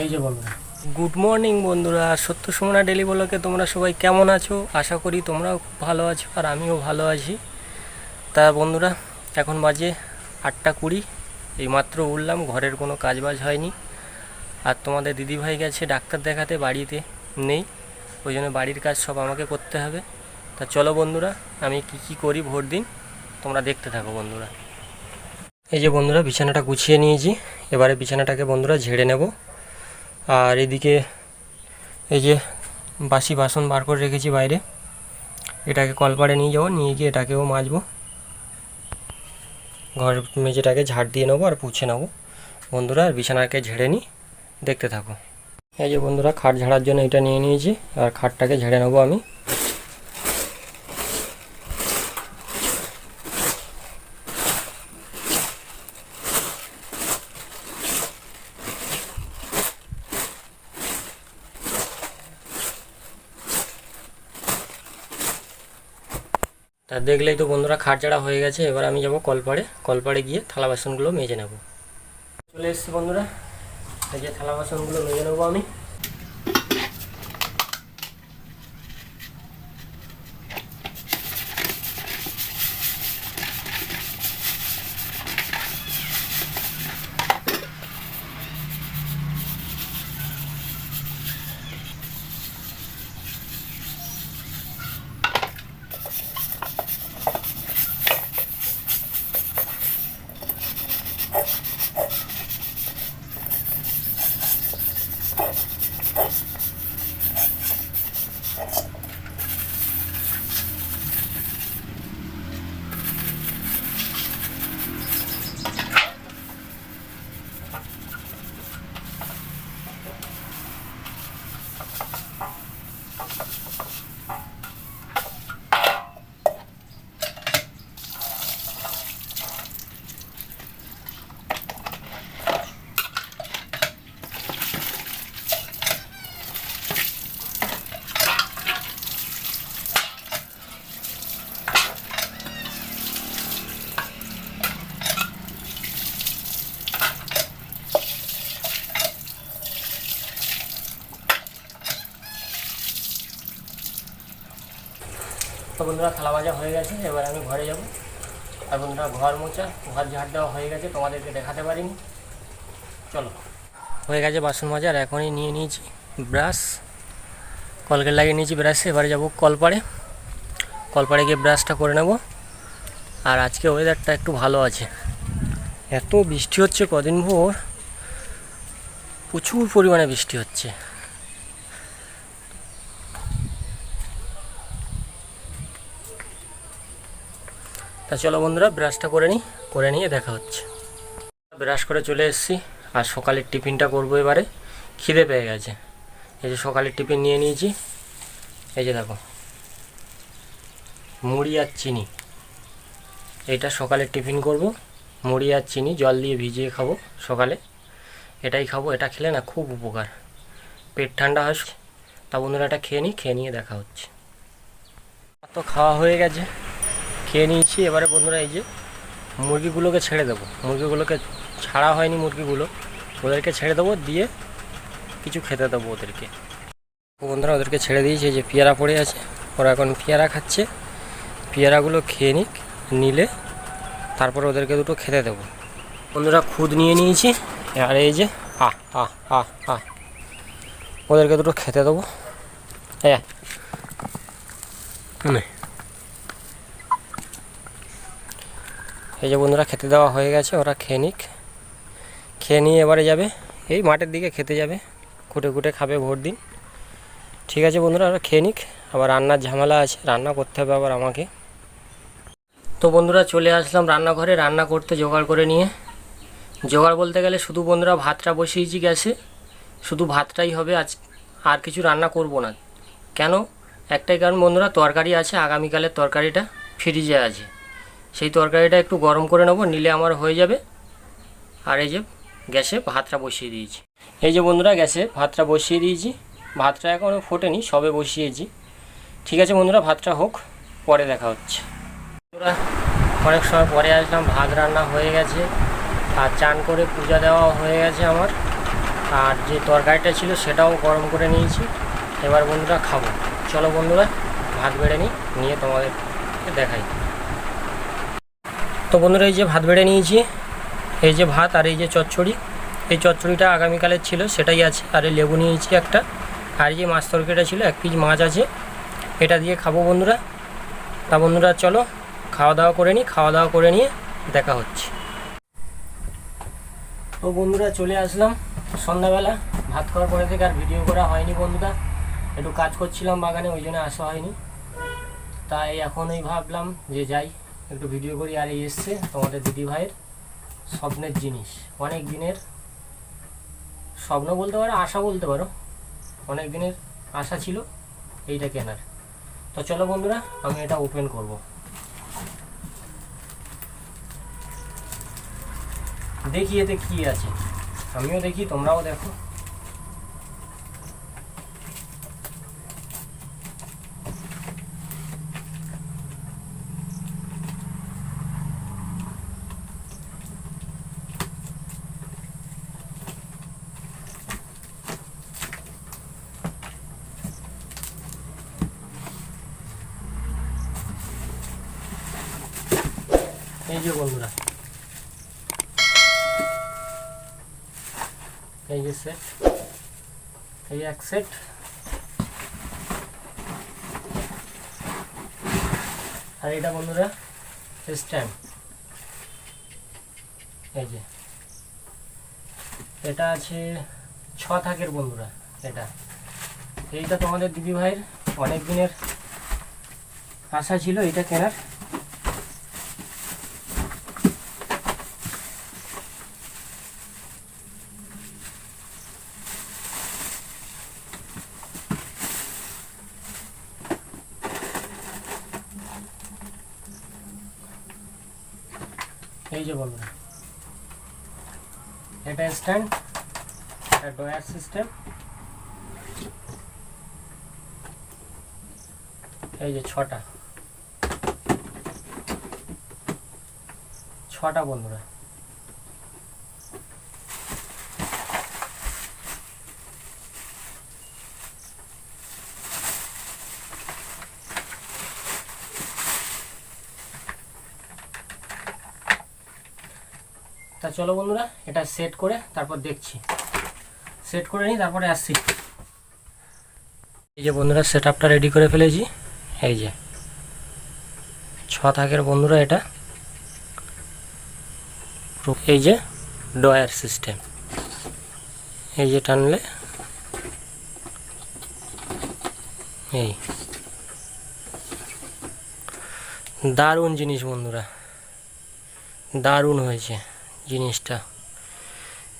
এই যে বন্ধুরা গুড মর্নিং বন্ধুরা, সত্য সুমনা ডেলি ব্লকে তোমরা সবাই কেমন আছো? আশা করি তোমরাও খুব ভালো আছো আর আমিও ভালো আছি। তা বন্ধুরা, এখন বাজে আটটা কুড়ি। এইমাত্র উঠলাম, ঘরের কোনো কাজবাজ হয়নি। আর তোমাদের দিদিভাই গেছে ডাক্তার দেখাতে, বাড়িতে নেই। ওই জন্য বাড়ির কাজ সব আমাকে করতে হবে। তা চলো বন্ধুরা, আমি কি কি করি ভোর দিন, তোমরা দেখতে থাকো বন্ধুরা। এই যে বন্ধুরা, বিছানাটা গুছিয়ে নিয়েছি। এবারে বিছানাটাকে বন্ধুরা ঝেড়ে নেব। আর এদিকে এই যে বাসি বাসন বার করে রেখেছি বাইরে। এটাকে কলপাড়ে নিয়ে যাব, নিয়ে গিয়ে এটাকেও মাজবো। ঘর মেঝেটাকে ঝাড় দিয়ে নেব আর পুছে নেব। বন্ধুরা, আর বিছানাকে ঝেড়ে নিই, দেখতে থাকো। এই যে বন্ধুরা, খাট ঝাড়ার জন্য এটা নিয়ে নিয়েছি, আর খাটটাকে ঝেড়ে নেব আমি। তা দেখলেই তো বন্ধুরা খাটজাড়া হয়ে গেছে, এবার আমি যাব কলপাড়ে। কলপাড়ে গিয়ে থালা বাসনগুলো মেজে নেব। চলে এসছি বন্ধুরা, এই যে থালা বাসনগুলো মেজে নেব আমি। Oh. তো বন্ধুরা, থালা ভাজা হয়ে গেছে, এবার আমি ঘরে যাব। আর বন্ধুরা, ঘর মোচা ঘর ঝাড় দেওয়া হয়ে গেছে, তোমাদেরকে দেখাতে পারিনি। চলো। হয়ে গেছে বাসন মাজা, আর এখনই নিয়ে নিয়েছি ব্রাশ। কলকে লাগিয়ে নিয়েছি ব্রাশে, এবারে যাব কলপাড়ে। কলপাড়ে গিয়ে ব্রাশটা করে নেব। আর আজকে ওয়েদারটা একটু ভালো আছে। এত বৃষ্টি হচ্ছে কদিন ভোর। প্রচুর পরিমাণে বৃষ্টি হচ্ছে। তা চলো বন্ধুরা ব্রাশটা করে নিই, করে নিয়ে দেখা হচ্ছে। ব্রাশ করে চলে এসেছি, আর সকালের টিফিনটা করব এবারে। খিদে পেয়ে গেছে। এই যে সকালের টিফিন নিয়ে নিয়েছি। এই যে দেখো, মুড়ি আর চিনি। এটা সকালে টিফিন করব, মুড়ি আর চিনি, জল দিয়ে ভিজিয়ে খাব সকালে। এটাই খাব, এটা খেলে না খুব উপকার। পেট ঠান্ডা হয় তা বন্ধুরা, এটা খেয়ে নিই, খেয়ে নিয়ে দেখা হচ্ছে। তো খাওয়া হয়ে গেছে। খেয়ে নিয়েছি। এবারে বন্ধুরা এই যে মুরগিগুলোকে ছেড়ে দেবো। মুরগিগুলোকে ছাড়া হয়নি মুরগিগুলো। ওদেরকে ছেড়ে দেবো, দিয়ে কিছু খেতে দেবো ওদেরকে। বন্ধুরা, ওদেরকে ছেড়ে দিয়েছি। যে পেয়ারা পড়ে আছে, ওরা এখন পেয়ারা খাচ্ছে। পেয়ারাগুলো খেয়ে নিক, নিলে তারপর ওদেরকে দুটো খেতে দেবো। বন্ধুরা, খুদ নিয়ে নিয়েছি, আর এই যে আহ আহ আহ আহ ওদেরকে দুটো খেতে দেবো। হ্যাঁ এই যে বন্ধুরা খেতে দেওয়া হয়ে গেছে, ওরা খেয়ে নিক। খেয়ে নিয়ে এবারে যাবে, এই মাঠের দিকে খেতে যাবে। কুটে কুটে খাবে ভোর দিন। ঠিক আছে বন্ধুরা, ওরা খেয়ে নিক। আবার রান্নার ঝামেলা আছে, রান্না করতে হবে আবার আমাকে। তো বন্ধুরা চলে আসলাম রান্নাঘরে, রান্না করতে জোগাড় করে নিয়ে। জোগাড় বলতে গেলে শুধু বন্ধুরা ভাতটা বসিয়েছি গ্যাসে। শুধু ভাতটাই হবে, আজ আর কিছু রান্না করব না। কেন? একটাই কারণ বন্ধুরা, তরকারি আছে, আগামীকালের তরকারিটা ফ্রিজে আছে। সেই তরকারিটা একটু গরম করে নেব, নিলে আমার হয়ে যাবে। আর এই যে গ্যাসে ভাতটা বসিয়ে দিয়েছি। এই যে বন্ধুরা, গ্যাসে ভাতটা বসিয়ে দিয়েছি। ভাতটা এখনও ফোটেনি, সবে বসিয়েছি। ঠিক আছে বন্ধুরা, ভাতটা হোক, পরে দেখা হচ্ছে। বন্ধুরা, অনেক সময় পরে আসলাম, ভাত রান্না হয়ে গেছে। আর চান করে পূজা দেওয়া হয়ে গেছে আমার। আর যে তরকারিটা ছিল সেটাও গরম করে নিয়েছি। এবার বন্ধুরা খাব। চলো বন্ধুরা, ভাত বেড়ে নিই, নিয়ে তোমাদেরকে দেখাই। তো বন্ধুরা, এই যে ভাত বেড়ে নিয়েছি, এই যে ভাত আর এই যে চচ্চড়ি। এই চচ্চড়িটা আগামীকালের ছিল, সেটাই আছে। আর এই লেবু নিয়েছি একটা, আর এই যে মাছ তরকারিটা ছিল, এক পিস মাছ আছে। এটা দিয়ে খাব বন্ধুরা। তা বন্ধুরা, চলো, খাওয়া দাওয়া করে নিই খাওয়া দাওয়া করে নিয়ে দেখা হচ্ছে। তো বন্ধুরা, চলে আসলাম সন্ধ্যাবেলা। ভাত খাওয়ার পরে থেকে আর ভিডিও করা হয়নি বন্ধুরা। একটু কাজ করছিলাম বাগানে, ওই জন্য আসা হয়নি। তাই এখনই ভাবলাম যে যাই। একটু ভিডিও করি, আর এই এসছে তোমাদের দিদি ভাইয়ের স্বপ্নের জিনিস। অনেক দিনের স্বপ্ন বলতে পারো, আশা বলতে পারো। অনেক দিনের আশা ছিল এইটা কেনার। তো চলো বন্ধুরা, আমি এটা ওপেন করব। দেখি এতে কি আছে। আমিও দেখি, তোমরাও দেখো। এই যে বন্ধুরা। এই যে সেট এই এক সেট আর এটা বন্ধুরা স্ট্যান্ড এই যে। এটা আছে ছ থাকের বন্ধুরা, এটা। এইটা তোমাদের দিদি ভাইয়ের অনেক দিনের আশা ছিল, এটা কেনার। এই যে বন্ধুরা এটা স্ট্যান্ড এটা ডয়ার সিস্টেম। এই যে ছটা। ছটা বন্ধুরা। তা চলো বন্ধুরা, এটা সেট করে তারপর দেখছি। সেট করে নিই, তারপরে আসছি। এই যে বন্ধুরা সেট আপটা রেডি করে ফেলেছি। এই যে, ছ থাকের বন্ধুরা এটা। এই যে ডয়ার সিস্টেম এই যে টানলে, এই। দারুণ জিনিস বন্ধুরা। দারুণ হয়েছে। জিনিসটা।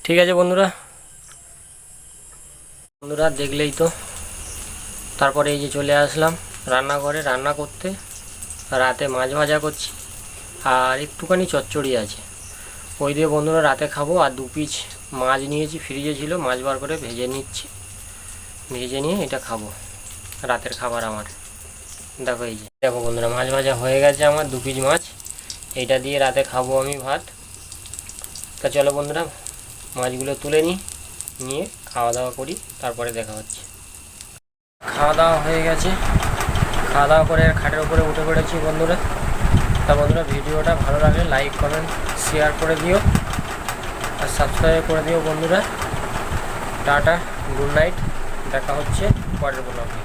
ঠিক আছে বন্ধুরা। বন্ধুরা দেখলেই তো। তারপরে এই যে চলে আসলাম রান্নাঘরে রান্না করতে। রাতে মাছ ভাজা করছি। আর একটুখানি চচ্চড়ি আছে। ওই দিয়ে বন্ধুরা রাতে খাব। আর দু পিস মাছ নিয়েছি, ফ্রিজে ছিল, মাছ বার করে ভেজে নিচ্ছি। ভেজে নিয়ে এটা খাব। রাতের খাবার আমার। দেখো এই যে। দেখো বন্ধুরা, মাছ ভাজা হয়ে গেছে আমার, দু পিস মাছ। এটা দিয়ে রাতে খাব আমি ভাত। তা চলো বন্ধুরা, মাছগুলো তুলে নিই নিয়ে খাওয়া দাওয়া করি, তারপরে দেখা হচ্ছে। খাওয়া দাওয়া হয়ে গেছে। খাওয়া দাওয়া করে খাটের উপরে উঠে পড়েছি বন্ধুরা। তা বন্ধুরা, ভিডিওটা ভালো লাগলে লাইক কমেন্ট শেয়ার করে দিও। আর সাবস্ক্রাইব করে দিও বন্ধুরা। টাটা গুড নাইট দেখা হচ্ছে পরের ব্লগে